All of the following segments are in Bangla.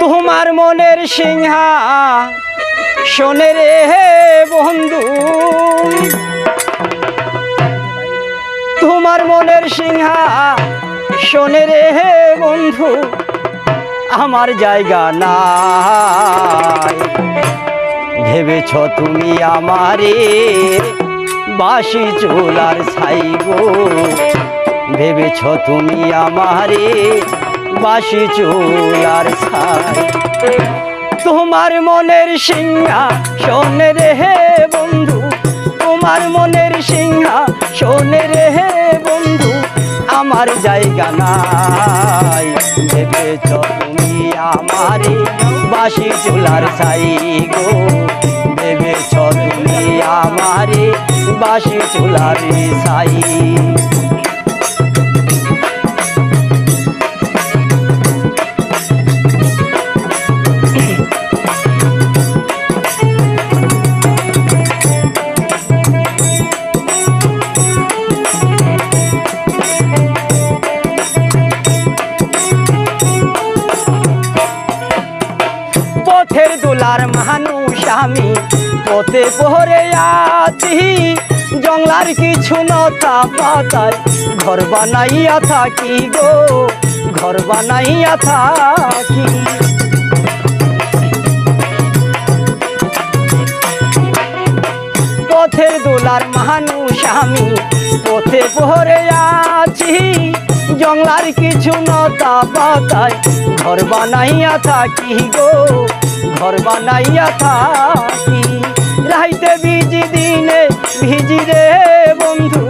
তোমার মনের সিংহা, শোনে রে বন্ধু। তোমার মনের সিংহা, শোনে রে বন্ধু। আমার জায়গা নাই। ভেবেছ তুমি আমারে বাসি চোলার ছাই গো? ভেবেছ তুমি আমারে বাসি চুলার ছাই? তোমার মনের সিংহা শোনে রে হে বন্ধু, তোমার মনের সিংহা শোনে রে হে বন্ধু, আমার জায়গা নাই। ভেবেছ তুমি আমারে বাসি চুলার ছাই গো? ভেবেছ তুমি আমারে বাসি চুলার ছাই? পথের দোলার মানুষ আমি পথে পোহরে আছি, জংলার কিছু নতা পাতায় ঘর বানাইয়া থাকি গো, ঘর বানাইয়া থাকি। পথের দোলার মানুষ আমি। পথে পহরে আছি জংলার কিছু নতা পাতায় ঘর বানাইয়া থাকি গো, ঘর বানাইয়া থাকি। রাইতে ভিজি দিনে, ভিজি রে বন্ধু।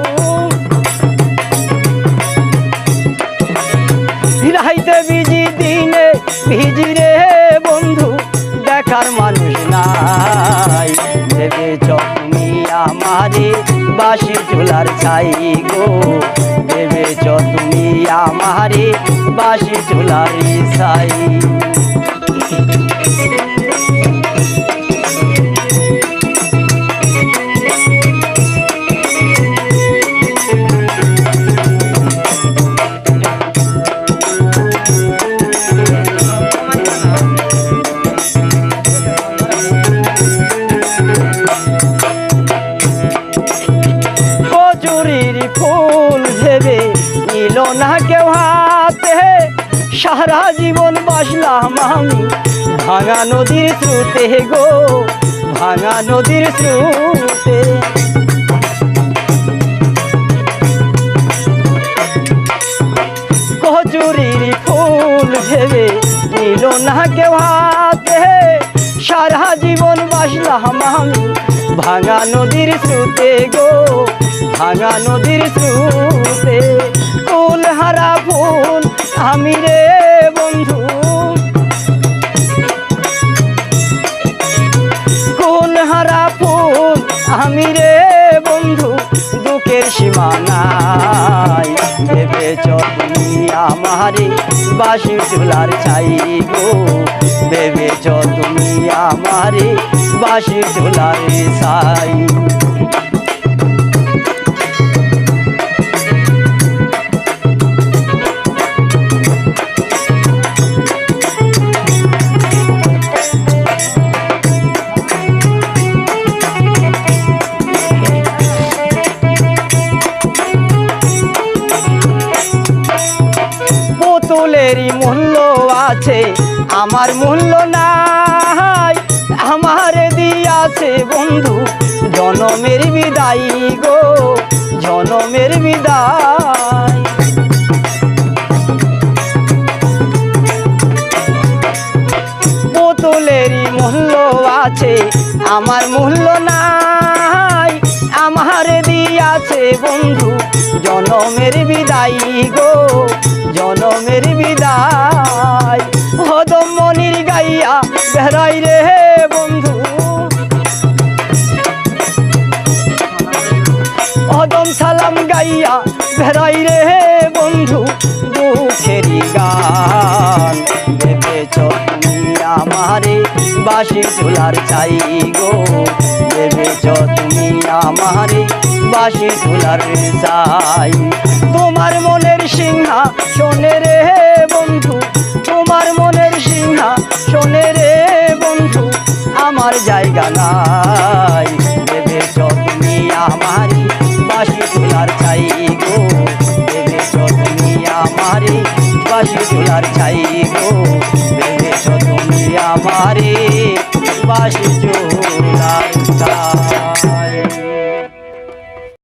রাইতে ভিজি দিনে, ভিজি রে বন্ধু। দেখার মানুষ নাই ভেবেছ তুমি আমারে বাসি ঝোলার ছাই গো। ভেবেছ তুমি আমারে বাসি ঝোলার ছাই। ফুল ভেবে নিল না কেউ হাতে। সারা জীবন বাসলাম আমি ভাঙা নদীর স্রোতে গো, ভাঙা নদীর স্রোতে। কচুরির ফুল ভেবে নিল না কেউ হাতে। সারা জীবন বাসলাম আমি। ভাঙা নদীর স্রোতে গো, ভাঙা নদীর স্রোতে। ফুল হারা ফুল আমি রে বন্ধু। ফুল হারা ফুল আমি রে বন্ধু। দুঃখের সীমানায় ভেবেছ তুমি আমারে বাসি চুলার ছাই গো। ভেবেছ তুমি আমারে বাসি চুলার ছাই। পুতুলেরই আছে। আমার মূল্য নাই, আমার দিয়াছে বন্ধু, জনমের বিদায় গো, জনমের বিদায়। পুতুলেরই মূল্য আছে, আমার মূল্য নাই, আমার দিয়াছে বন্ধু, জনমের বিদায় গো, জনমের বিদায়। হদম মনির গাইয়া বেড়াই রে বন্ধু। অদম সালাম গাইয়া বেড়াই রে বন্ধু, দুঃখেরই গান। বাসি তোলার চাই গো। ভেবেছ তুমি আমারে বাসি তোলার চাই। তোমার মনের সিংহা শোনে রে বন্ধু, তোমার মনের সিংহা শোনে রে বন্ধু, আমার জায়গা নাই। ভেবেছ তুমি আমারে বাসি তোলার চাই গো। ভেবেছ তুমি আমারে বাসি তোলার চাই গো